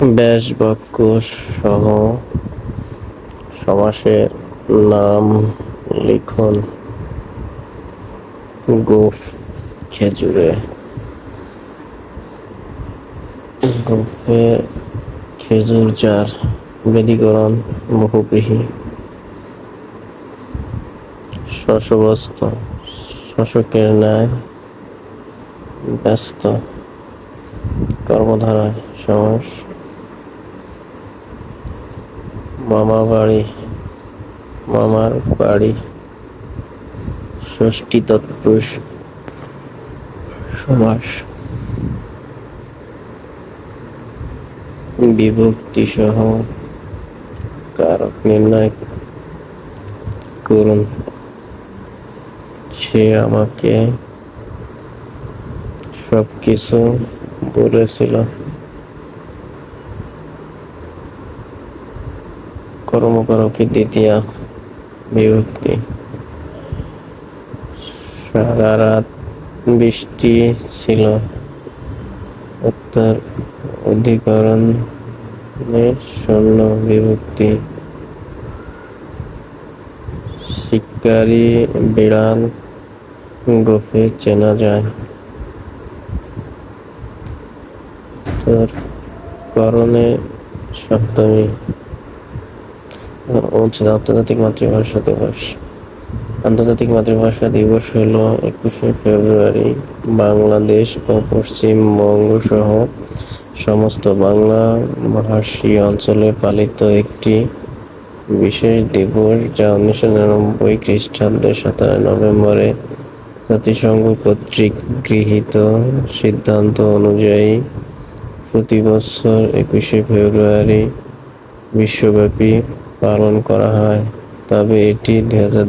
ব্যাস বাক্য সহ সমাসের নাম লিখন। গোফ খেজুরে। গোফে খেজুর চার বেদীকরণ বহুব্রীহি শশবস্ত, শশকের ন্যায় ব্যস্ত। কর্মধারায় সমাস মামা বাড়ি মামার বাড়ি, ষষ্ঠী তৎপুরুষ সমাস বিভক্তি সহ কারক নির্ণয় করুন। সে আমাকে সবকিছু বলেছিল। কর্মকারকে দ্বিতীয় বিভক্তি। সারা রাত বৃষ্টি ছিল। উত্তর অধিকরণে শূন্য বিভক্তি। শিকারী বিড়াল গোফে চেনা যায়। করণে সপ্তমী। হচ্ছে আন্তর্জাতিক মাতৃভাষা দিবস। আন্তর্জাতিক মাতৃভাষা দিবস হল একুশে ফেব্রুয়ারি বাংলাদেশ ও পশ্চিমবঙ্গ সহ সমস্ত বাংলা ভাষী অঞ্চলে পালিত একটি বিশেষ দিবস যা উনিশশো নিরানব্বই খ্রিস্টাব্দের সতেরো নভেম্বরে জাতিসংঘ কর্তৃক গৃহীত। সিদ্ধান্ত অনুযায়ী প্রতি বছর একুশে ফেব্রুয়ারি বিশ্বব্যাপী পালন করা হয়। তবে এটি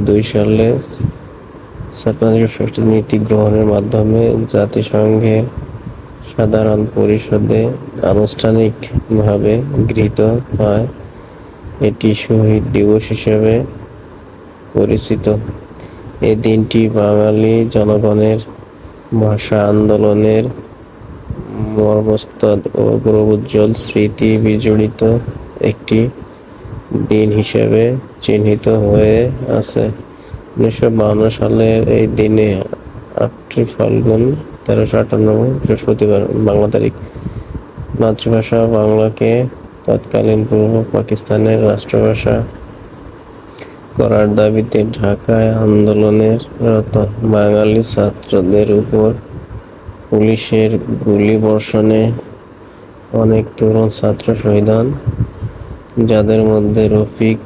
দুই সালে ষষ্ঠী নীতি গ্রহণের মাধ্যমে জাতিসংঘের সাধারণ পরিষদে আনুষ্ঠানিকভাবে গৃহীত হয়। এটি শহীদ দিবস হিসেবে পরিচিত। এই দিনটি বাঙালি জনগণের ভাষা আন্দোলনের মর্মস্পদ ও গৌরবোজ্জ্বল স্মৃতি বিজড়িত একটি দিন হিসেবে চিহ্নিত হয়ে আছে। উনিশশো বাহান্ন সালের এই দিনে আটটি ফাল্গুন, তেরোশো আটানব্বই বৃহস্পতিবার বাংলা তারিখ। মাতৃভাষা বাংলাকে তৎকালীন পূর্ব পাকিস্তানের রাষ্ট্রভাষা করার দাবিতে ঢাকায় আন্দোলনের রত বাঙালি ছাত্রদের উপর পুলিশের গুলিবর্ষণে অনেক তরুণ ছাত্র শহীদ হন। যাদের মধ্যে রফিক,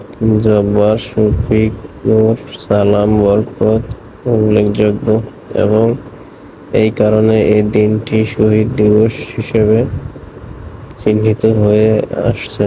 জব্বার, শফিক, নূর, সালাম, বরকত উল্লেখযোগ্য এবং এই কারণে এই দিনটি শহীদ দিবস হিসেবে চিহ্নিত হয়ে আসছে।